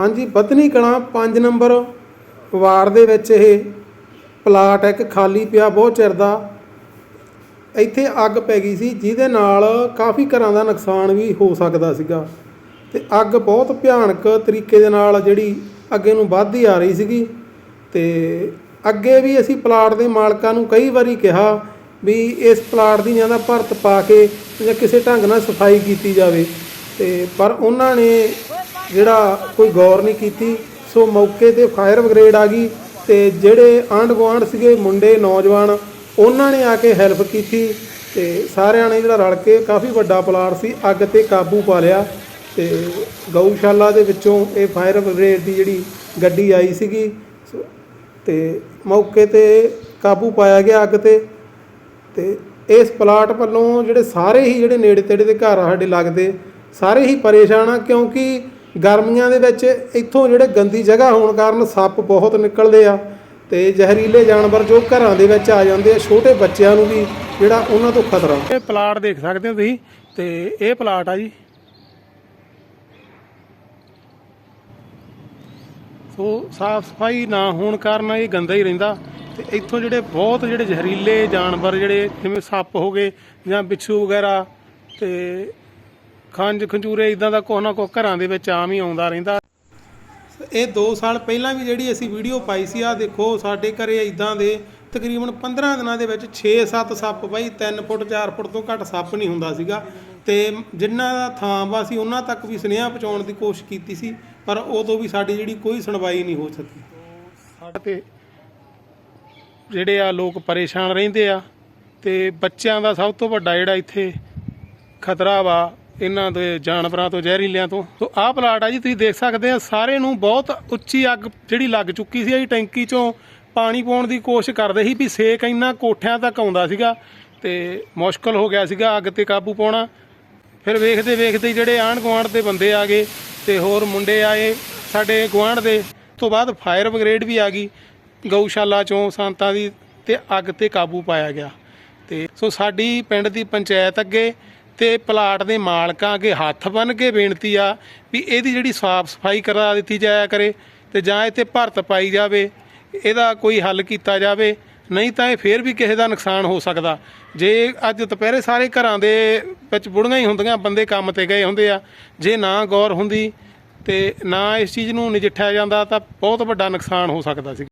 ਹਾਂਜੀ Badni Kalan 5 number ward ਦੇ ਵਿੱਚ ਇਹ ਪਲਾਟ ਇੱਕ ਖਾਲੀ ਪਿਆ, ਬਹੁਤ ਚਿਰ ਦਾ। ਇੱਥੇ ਅੱਗ ਪੈ ਗਈ ਸੀ, ਜਿਹਦੇ ਨਾਲ ਕਾਫੀ ਘਰਾਂ ਦਾ ਨੁਕਸਾਨ ਵੀ ਹੋ ਸਕਦਾ ਸੀਗਾ। ਤੇ ਅੱਗ ਬਹੁਤ ਭਿਆਨਕ ਤਰੀਕੇ ਦੇ ਨਾਲ ਜਿਹੜੀ ਅੱਗੇ ਨੂੰ ਵੱਧਦੀ ਆ ਰਹੀ ਸੀਗੀ। ਤੇ ਅੱਗੇ ਵੀ ਅਸੀਂ ਪਲਾਟ ਦੇ ਮਾਲਕਾਂ ਨੂੰ ਕਈ ਵਾਰੀ ਕਿਹਾ ਵੀ ਇਸ ਪਲਾਟ ਦੀ ਜ਼ਿਆਦਾ ਭਰਤ ਪਾ ਕੇ ਜਾਂ ਕਿਸੇ ਢੰਗ ਨਾਲ ਸਫ਼ਾਈ ਕੀਤੀ ਜਾਵੇ। ਤੇ ਪਰ ਉਹਨਾਂ ਨੇ ਜਿਹੜਾ ਕੋਈ ਗੌਰ ਨਹੀਂ ਕੀਤੀ, ਸੋ ਮੌਕੇ ਤੇ ਫਾਇਰ ਬ੍ਰਿਗੇਡ ਆ ਗਈ ਤੇ ਜਿਹੜੇ ਆਂਢ ਗੁਆਂਢ ਸੀਗੇ, ਮੁੰਡੇ, ਨੌਜਵਾਨ, ਉਹਨਾਂ ਨੇ ਆ ਕੇ ਹੈਲਪ ਕੀਤੀ ਤੇ ਸਾਰਿਆਂ ਨੇ ਜਿਹੜਾ ਰਲ ਕੇ ਕਾਫੀ ਵੱਡਾ ਪਲਾਟ ਸੀ, ਅੱਗ ਤੇ ਕਾਬੂ ਪਾ ਲਿਆ ਤੇ ਗਊਸ਼ਾਲਾ ਦੇ ਵਿੱਚੋਂ ਇਹ ਫਾਇਰ ਬ੍ਰਿਗੇਡ ਦੀ ਜਿਹੜੀ ਗੱਡੀ ਆਈ ਸੀਗੀ, ਸੋ- ਤੇ ਮੌਕੇ ਤੇ ਕਾਬੂ ਪਾਇਆ ਗਿਆ ਅੱਗ ਤੇ ਤੇ ਇਸ ਪਲਾਟ ਵੱਲੋਂ ਜਿਹੜੇ ਸਾਰੇ ਹੀ ਜਿਹੜੇ ਨੇੜੇ ਤੇੜੇ ਦੇ ਘਰ ਆ ਸਾਡੇ ਲੱਗਦੇ, ਸਾਰੇ ਹੀ ਪਰੇਸ਼ਾਨ ਆ ਕਿਉਂਕਿ ਗਰਮੀਆਂ ਦੇ ਵਿੱਚ ਇੱਥੋਂ ਜਿਹੜੇ ਗੰਦੀ ਜਗ੍ਹਾ ਹੋਣ ਕਾਰਨ ਸੱਪ ਬਹੁਤ ਨਿਕਲਦੇ ਆ ਤੇ ਜ਼ਹਿਰੀਲੇ ਜਾਨਵਰ ਜੋ ਘਰਾਂ ਦੇ ਵਿੱਚ ਆ ਜਾਂਦੇ ਆ, ਛੋਟੇ ਬੱਚਿਆਂ ਨੂੰ ਵੀ ਜਿਹੜਾ ਉਹਨਾਂ ਤੋਂ ਖਤਰਾ। ਇਹ ਪਲਾਟ ਦੇਖ ਸਕਦੇ ਹੋ ਤੁਸੀਂ, ਤੇ ਇਹ ਪਲਾਟ ਆ ਜੀ। ਸੋ ਸਾਫ਼ ਸਫ਼ਾਈ ਨਾ ਹੋਣ ਕਾਰਨ ਇਹ ਗੰਦਾ ਹੀ ਰਹਿੰਦਾ। ਤੇ ਇੱਥੋਂ ਜਿਹੜੇ ਬਹੁਤ ਜਿਹੜੇ ਜ਼ਹਿਰੀਲੇ ਜਾਨਵਰ ਜਿਹੜੇ, ਜਿਵੇਂ ਸੱਪ ਹੋ ਗਏ ਜਾਂ ਬਿੱਛੂ ਵਗੈਰਾ, ਤੇ ਖੰਜ ਖੰਜੂਰੇ ਇਦਾਂ ਦਾ ਕੁਛ ਨਾ ਕੁਛ ਘਰਾਂ ਦੇ ਵਿੱਚ ਆਮ ਹੀ ਆਉਂਦਾ ਰਹਿੰਦਾ। ਇਹ 2 ਸਾਲ ਪਹਿਲਾਂ ਵੀ ਜਿਹੜੀ ਅਸੀਂ ਵੀਡੀਓ ਪਾਈ ਸੀ ਆ ਦੇਖੋ ਸਾਡੇ ਘਰੇ ਇਦਾਂ ਦੇ ਤਕਰੀਬਨ 15 ਦਿਨਾਂ ਦੇ ਵਿੱਚ 6-7 ਸੱਪ ਬਾਈ 3 ਫੁੱਟ 4 ਫੁੱਟ ਤੋਂ ਘੱਟ ਸੱਪ ਨਹੀਂ ਹੁੰਦਾ ਸੀਗਾ। ਤੇ ਜਿਨ੍ਹਾਂ ਦਾ ਥਾਂ ਵਾ ਸੀ ਉਹਨਾਂ ਤੱਕ ਵੀ ਸੁਨੇਹਾ ਪਹੁੰਚਾਉਣ ਦੀ ਕੋਸ਼ਿਸ਼ ਕੀਤੀ ਸੀ ਪਰ ਉਦੋਂ ਵੀ ਸਾਡੀ ਜਿਹੜੀ ਕੋਈ ਸੁਣਵਾਈ ਨਹੀਂ ਹੋ ਸਕੀ। ਸਾਡੇ ਤੇ ਜਿਹੜੇ ਆ ਲੋਕ ਪਰੇਸ਼ਾਨ ਰਹਿੰਦੇ ਆ ਤੇ ਬੱਚਿਆਂ ਦਾ ਸਭ ਤੋਂ ਵੱਡਾ ਜਿਹੜਾ ਇੱਥੇ ਖਤਰਾ ਵਾ ਇਹਨਾਂ ਦੇ ਜਾਨਵਰਾਂ ਤੋਂ, ਜ਼ਹਿਰੀਲਿਆਂ ਤੋਂ। ਸੋ ਆਹ ਪਲਾਟ ਆ ਜੀ, ਤੁਸੀਂ ਦੇਖ ਸਕਦੇ ਆ, ਸਾਰੇ ਨੂੰ ਬਹੁਤ ਉੱਚੀ ਅੱਗ ਜਿਹੜੀ ਲੱਗ ਚੁੱਕੀ ਸੀ। ਇਹ ਟੈਂਕੀ ਚੋਂ ਪਾਣੀ ਪਾਉਣ ਦੀ ਕੋਸ਼ਿਸ਼ ਕਰਦੇ ਸੀ ਵੀ ਸੇਕ ਇੰਨਾ ਕੋਠਿਆਂ ਤੱਕ ਆਉਂਦਾ ਸੀਗਾ ਤੇ ਮੁਸ਼ਕਲ ਹੋ ਗਿਆ ਸੀਗਾ ਅੱਗ ਤੇ ਕਾਬੂ ਪਾਉਣਾ। ਫਿਰ ਵੇਖਦੇ ਵੇਖਦੇ ਜਿਹੜੇ ਆਂਢ ਗੁਆਂਢ ਦੇ ਬੰਦੇ ਆ ਗਏ ਤੇ ਹੋਰ ਮੁੰਡੇ ਆਏ ਸਾਡੇ ਗੁਆਂਢ ਦੇ। ਉਸ ਤੋਂ ਬਾਅਦ ਫਾਇਰ ਬ੍ਰਿਗੇਡ ਵੀ ਆ ਗਈ, ਗਊਸ਼ਾਲਾ ਚੋਂ ਸੰਤਾਂ ਦੀ ਤੇ ਅੱਗ ਤੇ ਕਾਬੂ ਪਾਇਆ ਗਿਆ। ਤੇ ਸੋ ਸਾਡੀ ਪਿੰਡ ਦੀ ਪੰਚਾਇਤ ਅੱਗੇ ਤੇ ਪਲਾਟ ਦੇ ਮਾਲਕਾਂ ਅੱਗੇ ਹੱਥ ਬੰਨ ਕੇ ਬੇਨਤੀ ਆ ਵੀ ਇਹਦੀ ਜਿਹੜੀ ਸਾਫ਼ ਸਫ਼ਾਈ ਕਰਾ ਦਿੱਤੀ ਜਾਇਆ ਕਰੇ ਤੇ ਜਾਂ ਇੱਥੇ ਭਰਤ ਪਾਈ ਜਾਵੇ, ਇਹਦਾ ਕੋਈ ਹੱਲ ਕੀਤਾ ਜਾਵੇ, ਨਹੀਂ ਤਾਂ ਇਹ ਫੇਰ ਵੀ ਕਿਸੇ ਦਾ ਨੁਕਸਾਨ ਹੋ ਸਕਦਾ। ਜੇ ਅੱਜ ਦੁਪਹਿਰੇ ਸਾਰੇ ਘਰਾਂ ਦੇ ਵਿੱਚ ਬੁੜੀਆਂ ਹੀ ਹੁੰਦੀਆਂ, ਬੰਦੇ ਕੰਮ ਤੇ ਗਏ ਹੁੰਦੇ ਆ, ਜੇ ਨਾ ਗੌਰ ਹੁੰਦੀ ਤੇ ਨਾ ਇਸ ਚੀਜ਼ ਨੂੰ ਨਜਿੱਠਿਆ ਜਾਂਦਾ ਤਾਂ ਬਹੁਤ ਵੱਡਾ ਨੁਕਸਾਨ ਹੋ ਸਕਦਾ ਸੀ।